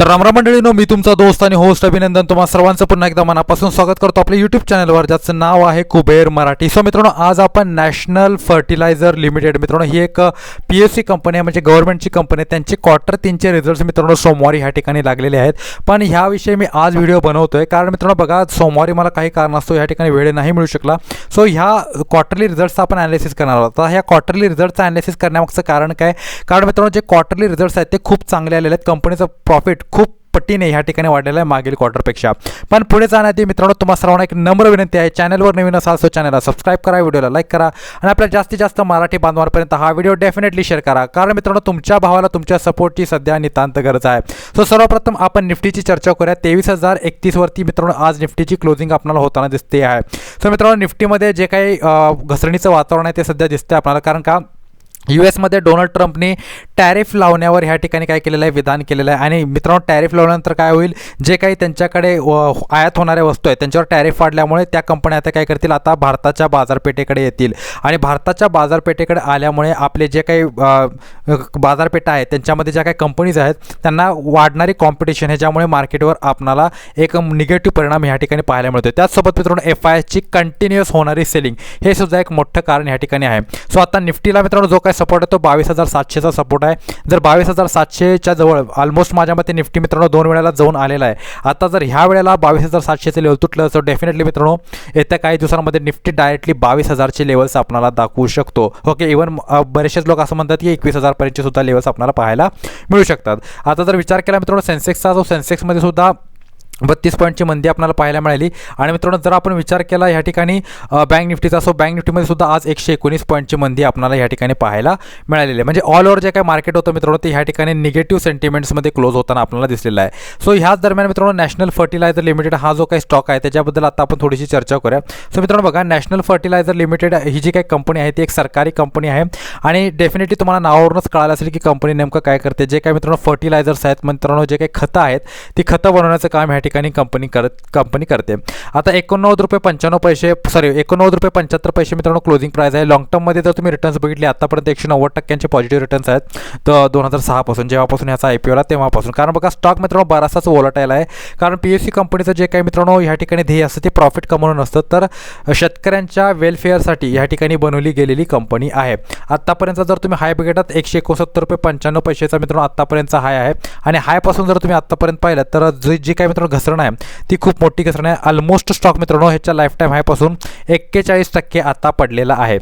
तर रामराम मंडळीनो मी तुमचा दोस्त आणि होस्ट अभिनंदन तुम्हा सर्वांचं पुन्हा एकदा मनापासून स्वागत करतो आपल्या यूट्यूब चॅनलवर ज्याचं नाव आहे कुबेर मराठी. सो मित्रांनो आज आपण नॅशनल फर्टिलायझर लिमिटेड मित्रांनो ही एक पी एस सी कंपनी आहे म्हणजे गव्हर्नमेंटची कंपनी आहे. त्यांचे क्वार्टर तीनचे रिझल्ट्स मित्रांनो सोमवारी ह्या ठिकाणी लागलेले आहेत. पण ह्याविषयी मी आज व्हिडिओ बनवतोय कारण मित्रांनो बघा सोमवारी मला काही कारण असतो ह्या ठिकाणी वेळ नाही मिळू शकला. सो ह्या क्वार्टरली रिझल्टचा आपण ॲनालिसिस करणार आहोत. ह्या क्वार्टरली रिझल्टचा ॲनालिसिस करण्यामागचं कारण काय? कारण मित्रांनो जे क्वार्टरली रिझल्ट्स आहेत ते खूप चांगले आलेले आहेत. कंपनीचं प्रॉफिट खूप पट्टीने ह्या ठिकाणी वाढलेलं आहे मागील क्वार्टरपेक्षा पण पुढे जाण्याआधी मित्रांनो तुम्हाला सर्वांना एक नम्र विनंती आहे. चॅनलवर नवीन असाल सो चॅनलला सबस्क्राईब करा व्हिडिओला लाईक करा आणि आपल्या जास्तीत जास्त मराठी बांधवांपर्यंत हा व्हिडिओ डेफिनेटली शेअर करा. कारण मित्रांनो तुमच्या भावाला तुमच्या सपोर्टची सध्या नितांत गरज आहे. सो सर्वप्रथम आपण निफ्टीची चर्चा करूया. तेवीस हजार एकतीसवरती मित्रांनो आज निफ्टीची क्लोजिंग आपल्याला होताना दिसते आहे. सो मित्रांनो निफ्टीमध्ये जे काही घसरणीचं वातावरण आहे ते सध्या दिसतंय आपल्याला. कारण का? यू एसमध्ये डोनाल्ड ट्रम्पने टॅरिफ लावण्यावर ह्या ठिकाणी काय केलेलं आहे विधान केलेलं आहे. आणि मित्रांनो टॅरिफ लावल्यानंतर काय होईल? जे काही त्यांच्याकडे व- आयात होणाऱ्या वस्तू आहेत त्यांच्यावर टॅरिफ वाढल्यामुळे त्या कंपन्या आता काय करतील? आता भारताच्या बाजारपेठेकडे येतील. आणि भारताच्या बाजारपेठेकडे आल्यामुळे आपले जे काही बाजारपेठा आहेत त्यांच्यामध्ये ज्या काही कंपनीज आहेत त्यांना वाढणारी कॉम्पिटिशन ह्याच्यामुळे मार्केटवर आपणाला एक निगेटिव्ह परिणाम ह्या ठिकाणी पाहायला मिळतो त्याचसोबत मित्रांनो एफ आय एसची कंटिन्युअस होणारी सेलिंग हे सुद्धा एक मोठं कारण ह्या ठिकाणी आहे. सो आता निफ्टीला मित्रांनो जो काय सपोर्ट आहे तो बावीस हजार सातशेचा सपोर्ट आहे. जर बावीस हजार सातशेच्या जवळ ऑलमोस्ट माझ्या मते निफ्टी मित्रांनो दोन वेळेला जाऊन आलेला आहे. आता जर ह्या वेळेला बावीस हजार सातशेचं लेवल तुटलं तर डेफिनेटली मित्रांनो येत्या काही दिवसांमध्ये निफ्टी डायरेक्टली बावीस हजारचे लेवल्स आपल्याला दाखवू शकतो. ओके इव्हन बरेचसेच लोक असं म्हणतात की एकवीस हजारपर्यंतचे सुद्धा लेवल्स आपल्याला पाहायला मिळू शकतात. आता जर विचार केला मित्रांनो सेन्सेक्सचा जो सेन्सेक्समध्ये सुद्धा बत्तीस पॉईंटची मंदी आपल्याला पाहायला मिळाली. आणि मित्रांनो जर आपण विचार केला ह्या ठिकाणी बँक निफ्टीचा सो बँक निफ्टीमध्ये सुद्धा आज एकशे एकोणीस पॉईंटची मंदी आपल्याला ह्या ठिकाणी पाहायला मिळालेली आहे. म्हणजे ऑल ओव्हर जे काही मार्केट होतं मित्रांनो ते ह्या ठिकाणी निगेटिव्ह सेंटिमेंट्समध्ये क्लोज होताना आपल्याला दिसलेला आहे. सो ह्याच दरम्यान मित्रांनो नॅशनल फर्टिलायझर लिमिटेड हा जो काही स्टॉक आहे त्याच्याबद्दल आता आपण थोडीशी चर्चा करूया. सो मित्रांनो बघा नॅशनल फर्टिलायझर लिमिटेड ही जी काही कंपनी आहे ती एक सरकारी कंपनी आहे. आणि डेफिनेटली तुम्हाला नावावरूनच कळालं असेल की कंपनी नेमकं काय करते. जे काही मित्रांनो फर्टिलायझर्स आहेत मित्रांनो जे काही खतं आहेत ती खतं बनवण्याचं काम ह्या ठिकाणी ठिकाणी कंपनी करत कंपनी करते. आता एकोणनव्वद रुपये पंच्याण्णव पैसे सॉरी एकोणनव्वद रुपये पंच्याहत्तर पैसे मित्रांनो क्लोजिंग प्राईस आहे. लॉंग टर्ममध्ये जर तुम्ही रिटर्न्स बघितले आतापर्यंत एकशे नव्वद टक्क्यांचे पॉझिटिव्ह रिटर्न्स आहेत. तर दोन हजार सहापासून जेव्हापासून ह्याचा आय पी ओला तेव्हापासून. कारण बघा स्टॉक मित्रांनो बराचसाच वोलटाईल आहे. कारण पी एस सी कंपनीचं जे काही मित्रांनो ह्या ठिकाणी ध्येय असतं ते प्रॉफिट कमवणं नसतं. तर शेतकऱ्यांच्या वेलफेअरसाठी ह्या ठिकाणी बनवली गेलेली कंपनी आहे. आत्तापर्यंत जर तुम्ही हाय बघितलात एकशे एकोणसत्तर रुपये पंच्याण्णव पैशाचा मित्रांनो आत्तापर्यंतचा हाय आहे. आणि हायपासून जर तुम्ही आत्तापर्यंत पाहिलं तर जे जे काही मित्रांनो घसरण आहे. ती खूप मोठी घसरण आहे. ऑलमोस्ट स्टॉक मित्रांनो ह्याच्या लाईफ टाईम हायपासून एक्केचाळीस टक्के आता पडलेला आहे.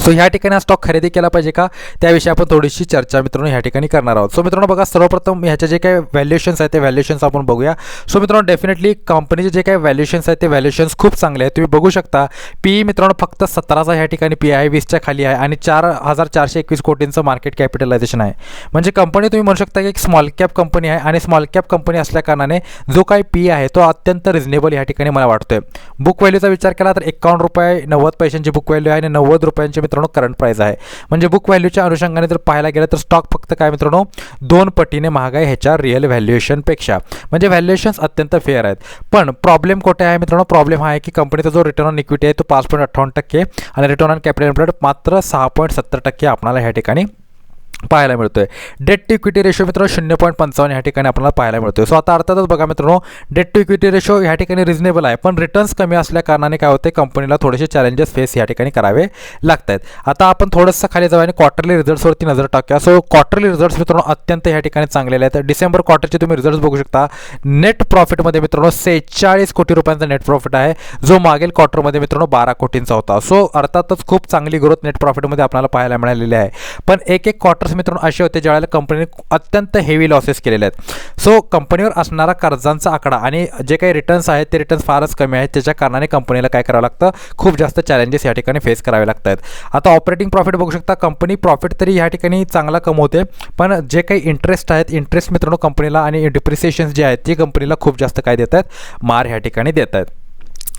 सो ह्या ठिकाणी हा स्टॉक खरेदी केला पाहिजे का? त्याविषयी आपण थोडीशी चर्चा मित्रांनो ह्या ठिकाणी करणार आहोत. सो मित्रांनो बघा सर्वप्रथम ह्याचे जे काही व्हॅल्युएशन्स आहेत ते व्हॅल्युएशन्स आपण बघूया. सो मित्रांनो डेफिनेटली कंपनीचे जे काही व्हॅल्युएशन्स आहेत ते व्हॅल्युएशन्स खूप चांगले आहेत. तुम्ही बघू शकता पी मित्रांनो फक्त सतराचा ह्या ठिकाणी पी आहे वीसच्या खाली आहे आणि चार हजार चारशे एकवीस कोटींचं मार्केट कॅपिटलायझेशन आहे. म्हणजे कंपनी तुम्ही म्हणू शकता की एक स्मॉल कॅप कंपनी आहे आणि स्मॉल कॅप कंपनी असल्या कारणाने जो काही पी आहे तो अत्यंत रिझनेबल ह्या ठिकाणी मला वाटतोय. बुक व्हॅल्यूचा विचार केला तर एकावन्न रुपये नव्वद पैशांची बुक व्हॅल्यू आहे आणि नव्वद रुपयांची मित्रांनो करंट प्राईस आहे. म्हणजे बुक व्हॅल्यूच्या अनुषंगाने जर पाहायला गेलं तर स्टॉक फक्त काय मित्रांनो दोन पटीने महाग आहे ह्याच्या रिअल व्हॅल्युएशनपेक्षा म्हणजे व्हॅल्युएशन्स अत्यंत फेअर आहेत. पण प्रॉब्लेम कुठे आहे मित्रांनो? प्रॉब्लेम हा आहे की कंपनीचा जो रिटर्न ऑन इक्विटी आहे तो पाच पॉईंट अठ्ठावन्न टक्के आणि रिटर्न ऑन कॅपिटल एम्प्लॉयड मात्र सहा पॉईंट सत्तर टक्के आपणाला ह्या ठिकाणी पाहायला मिळतोय. डेट टू इक्विटी रेशो मित्रांनो शून्य पॉईंट पंचावन्न ह्या ठिकाणी आपल्याला पाहायला मिळतोय. सो आता अर्थातच बघा मित्रांनो डेट टू इक्विटी रेशो ह्या ठिकाणी रिजनेबल आहे पण रिटर्न्स कमी असल्या कारणाने काय होते कंपनीला थोडेसे चॅलेंजेस फेस ह्या ठिकाणी करावे लागत आहेत आता आपण थोडंसं खाली जाऊ आणि क्वार्टरली रिझल्ट्सवरती नजर टाकूया. सो क्वार्टरली रिझल्ट्स मित्रांनो अत्यंत ह्या ठिकाणी चांगलेले आहेत. डिसेंबर क्वार्टरचे तुम्ही रिझल्ट्स बघू शकता. नेट प्रॉफिटमध्ये मित्रांनो सेहेचाळीस कोटी रुपयांचा नेट प्रॉफिट आहे जो मागील क्वार्टरमध्ये मित्रांनो बारा कोटींचा होता. सो अर्थातच खूप चांगली ग्रोथ नेट प्रॉफिटमध्ये आपल्याला पाहायला मिळालेली आहे. पण एक एक क्वार्टर्स मित्रांनो असे होते ज्यावेळेला कंपनीने अत्यंत हेवी लॉसेस केलेले आहेत. सो कंपनीवर असणारा कर्जांचा आकडा आणि जे काही रिटर्न्स आहेत ते रिटर्न्स फारच कमी आहेत. त्याच्या कारणाने कंपनीला काय करावं लागतं? खूप जास्त चॅलेंजेस या ठिकाणी फेस करावे लागत आहेत आता ऑपरेटिंग प्रॉफिट बघू शकता. कंपनी प्रॉफिट तरी ह्या ठिकाणी चांगला कमवते पण जे काही इंटरेस्ट आहेत इंटरेस्ट मित्रांनो कंपनीला आणि डिप्रिसिएशन्स जे आहेत ते कंपनीला खूप जास्त काय देत आहेत मार ह्या ठिकाणी देत आहेत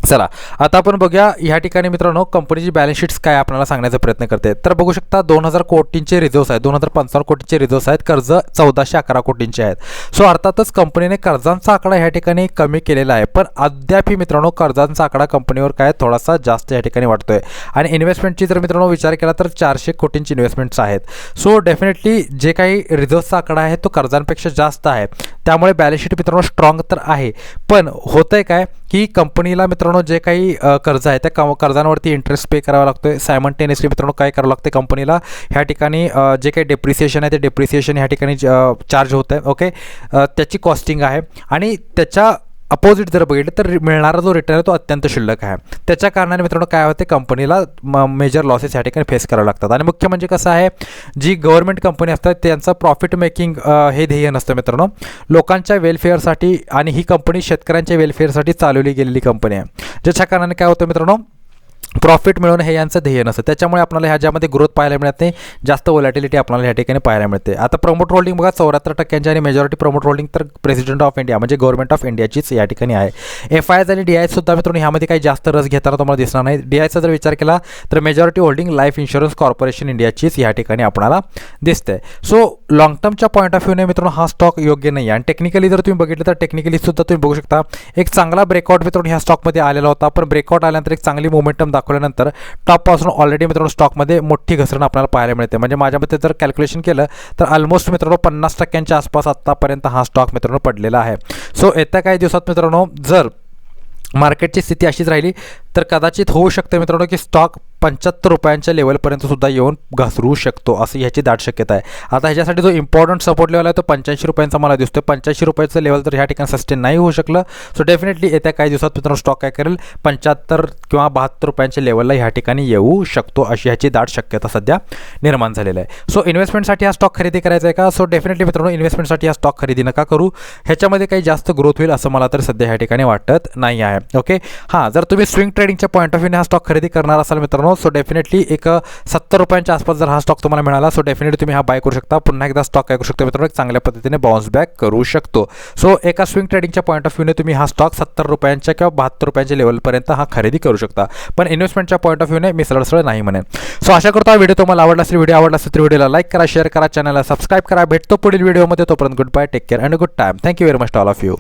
चला आता आपण बघूया ह्या ठिकाणी मित्रांनो कंपनीची बॅलन्स शीट्स काय आपल्याला सांगण्याचा प्रयत्न करते. तर बघू शकता दोन हजार कोटींचे रिझर्व्स आहेत दोन हजार पंचावन्न कोटींचे रिझर्व्स आहेत कर्ज चौदाशे अकरा कोटींचे आहेत. सो अर्थातच कंपनीने कर्जांचा आकडा ह्या ठिकाणी कमी केलेला आहे पण अद्यापही मित्रांनो कर्जांचा आकडा कंपनीवर काय थोडासा जास्त या ठिकाणी वाटतोय आणि इन्व्हेस्टमेंटची जर मित्रांनो विचार केला तर चारशे कोटींची इन्व्हेस्टमेंट्स आहेत. सो डेफिनेटली जे काही रिझर्व्सचा आकडा आहे तो कर्जांपेक्षा जास्त आहे. त्यामुळे बॅलन्स शीट मित्रांनो स्ट्रॉंग तर आहे. पण होतंय काय की कंपनीला मित्रांनो जे काही कर्ज आहे त्या क कर्जांवरती इंटरेस्ट पे करावा आहे सायमल्टेनियसली मित्रांनो काय करावं लागतं कंपनीला? ह्या ठिकाणी जे काही डेप्रिसिएशन आहे ते डेप्रिसिएशन ह्या ठिकाणी चार्ज होतं आहे ओके त्याची कॉस्टिंग आहे. आणि त्याच्या अपोजिट जर बघितलं तर मिळणारा जो रिटर्न आहे तो अत्यंत शिल्लक आहे. त्याच्या कारणाने मित्रांनो काय होते? कंपनीला मेजर लॉसेस या ठिकाणी फेस करावे लागतात. आणि मुख्य म्हणजे कसं आहे? जी गव्हर्नमेंट कंपनी असतात त्यांचं प्रॉफिट मेकिंग हे ध्येय नसतं मित्रांनो. लोकांच्या वेलफेअरसाठी आणि ही कंपनी शेतकऱ्यांच्या वेलफेअरसाठी चालवली गेलेली कंपनी आहे. ज्याच्या कारणाने काय होतं मित्रांनो? प्रॉफिट मिळवणं हे यांचं ध्येय नसतं. त्याच्यामुळे आपल्याला ह्याच्यामध्ये ग्रोथ पाहायला मिळत नाही जास्त वोलॅटिलिटी आपल्याला ह्या ठिकाणी पाहायला मिळते. आता प्रमोट होल्डिंग बघा चौऱ्याहत्तर टक्क्यांची आणि मेजॉरिटी प्रमोट होल्डिंग तर प्रेसिडेंट ऑफ इंडिया म्हणजे गव्हर्नमेंट ऑफ इंडियाचीच या ठिकाणी आहे. एफ आय आणि डी आय सुद्धा मित्रांनो ह्यामध्ये काही जास्त रस घेताना तुम्हाला दिसणार नाही. डी आयचा जर विचार केला तर majority holding life insurance corporation इंडियाचीच या ठिकाणी आपल्याला दिसते सो लॉंग टर्मच्या पॉईंट ऑफ व्ह्यूने मित्रांनो हा स्टॉक योग्य नाही आहे आणि टेक्निकली जर तुम्ही बघितलं तर टेक्निकली सुद्धा तुम्ही बघू शकता. एक चांगला ब्रेकआउट मित्रांनो ह्या स्टॉकमध्ये आलेला होता. पण ब्रेकआउट आल्यानंतर एक चांगली मोमेंटम दाखवल्यानंतर टॉपपासून ऑलरेडी मित्रांनो स्टॉकमध्ये मोठी घसरण आपल्याला पाहायला मिळते. म्हणजे माझ्या मते जर कॅल्क्युलेशन केलं तर ऑलमोस्ट मित्रांनो पन्नास टक्क्यांच्या आसपास आत्तापर्यंत हा स्टॉक मित्रांनो पडलेला आहे. सो येत्या काही दिवसात मित्रांनो जर मार्केटची स्थिती अशीच राहिली तर कदाचित होऊ शकते मित्रांनो की स्टॉक पंच्याहत्तर रुपयांच्या लेवलपर्यंत सुद्धा येऊन घसरू शकतो असं ह्याची दाट शक्यता आहे. आता ह्याच्यासाठी जो इम्पॉर्टंट सपोर्ट लेवल आहे तो पंच्याऐंशी रुपयांचा मला दिसतोय. पंच्याऐंशी रुपयाचं लेवल तर ह्या ठिकाणी सस्टेन नाही होऊ शकलं. सो डेफिनेटली येत्या काही दिवसात मित्रांनो स्टॉक काय करेल? पंच्याहत्तर किंवा बहात्तर रुपयांच्या लेवलला ह्या ठिकाणी येऊ शकतो अशी ह्याची दाट शक्यता सध्या निर्माण झालेली आहे. सो इन्व्हेस्टमेंटसाठी हा स्टॉक खरेदी करायचा आहे का? सो डेफिनेटली मित्रांनो इन्व्हेस्टमेंटसाठी हा स्टॉक खरेदी नका करू. ह्याच्यामध्ये काही जास्त ग्रोथ होईल असं मला तर सध्या ह्या ठिकाणी वाटत नाही आहे. ओके हां जर तुम्ही स्विंग ट्रेडिंगच्या पॉईंट ऑफ व्ह्यूने हा स्टॉक खरेदी करणार असाल मित्रांनो सो डेफिनेटली एक सत्तर रुपयांच्या आसपास जर हा स्टॉक तुम्हाला मिळाला सो डेफिनेटली तुम्ही हा बाय करू शकता. पुन्हा एकदा स्टॉक काय करू शकता मित्रांनो एक चांगल्या पद्धतीने बाउन्स बॅक करू शकतो. सो एका स्विंग ट्रेडिंगच्या पॉईंट ऑफ व्ह्यूने तुम्ही हा स्टॉक सत्तर रुपयांच्या किंवा बहात्तर रुपयांच्या लेवलपर्यंत हा खरेदी करू शकता. पण इन्व्हेस्टमेंटच्या पॉईंट ऑफ व्ह्यूने मी सरळ सरळ नाही म्हणेन. सो अशा करतो हा व्हिडिओ तुम्हाला आवडला असेल. व्हिडिओ आवडला असेल तर व्हिडिओला लाईक करा शेअर करा चॅनलला सबस्क्राईब करा. भेटतो पुढील व्हिडिओमध्ये तोपर्यंत good bye take care and good time thank you very much all of you